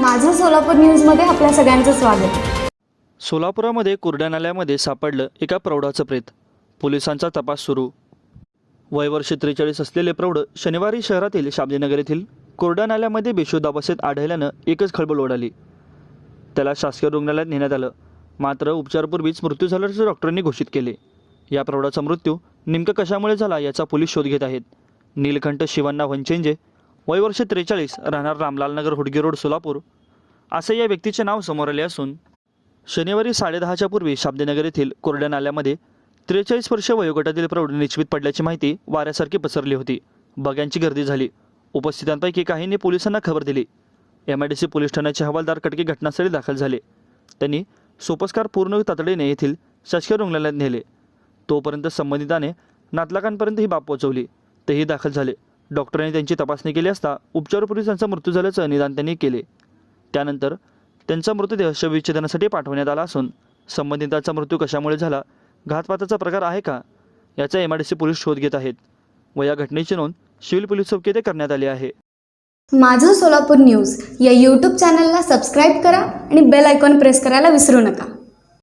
माझं सोलापूर न्यूजमध्ये आपल्या सगळ्यांचं स्वागत. सोलापुरामध्ये कोरड्या नाल्यामध्ये सापडलं एका प्रौढाचं प्रेत. पोलिसांचा तपास सुरू. वयवर्ष त्रेचाळीस असलेले प्रौढ शनिवारी शहरातील शाब्दीनगर येथील कोरडा नाल्यामध्ये बेशुद्ध अवस्थेत आढळल्यानं एकच खळबळ उडाली त्याला शासकीय रुग्णालयात नेण्यात आलं. मात्र उपचारपूर्वीच मृत्यू झाल्याचं डॉक्टरांनी घोषित केले. या प्रौढाचा मृत्यू नेमकं कशामुळे झाला याचा पोलीस शोध घेत आहेत. नीलकंठ शिवांना वनचेंजे वयवर्ष त्रेचाळीस राहणार रामलालनगर हुडगी रोड सोलापूर. असे या व्यक्तीचे नाव समोर आले असून शनिवारी साडेदहाच्या पूर्वी शाब्दीनगर येथील कोरड्या नाल्यामध्ये त्रेचाळीस वर्ष वयोगटातील प्रौढ निश्चित पडल्याची माहिती वाऱ्यासारखी पसरली होती. बघ्यांची गर्दी झाली. उपस्थितांपैकी काहींनी पोलिसांना खबर दिली. M I D C police ठाण्याचे हवालदार कटके घटनास्थळी दाखल झाले. त्यांनी सोपस्कार पूर्ण तातडीने येथील शासकीय रुग्णालयात नेले. तोपर्यंत संबंधिताने नातलाकांपर्यंत ही बाब पोहोचवली. तेही दाखल झाले. डॉक्टरांनी त्यांची तपासणी केली असता उपचारापूर्वी त्यांचा मृत्यू झाल्याचं निदान त्यांनी केले. त्यानंतर त्यांचा मृतदेह शवविच्छेदनासाठी पाठवण्यात आला असून संबंधिताचा मृत्यू कशामुळे झाला घातपाताचा प्रकार आहे का याचा एम आय डी सी पोलीस शोध घेत आहेत व या घटनेची नोंद सिव्हिल पोलीस चौकी येथे करण्यात आली आहे. माझं सोलापूर न्यूज या यूट्यूब चॅनलला सबस्क्राईब करा आणि बेल आयकॉन प्रेस करायला विसरू नका.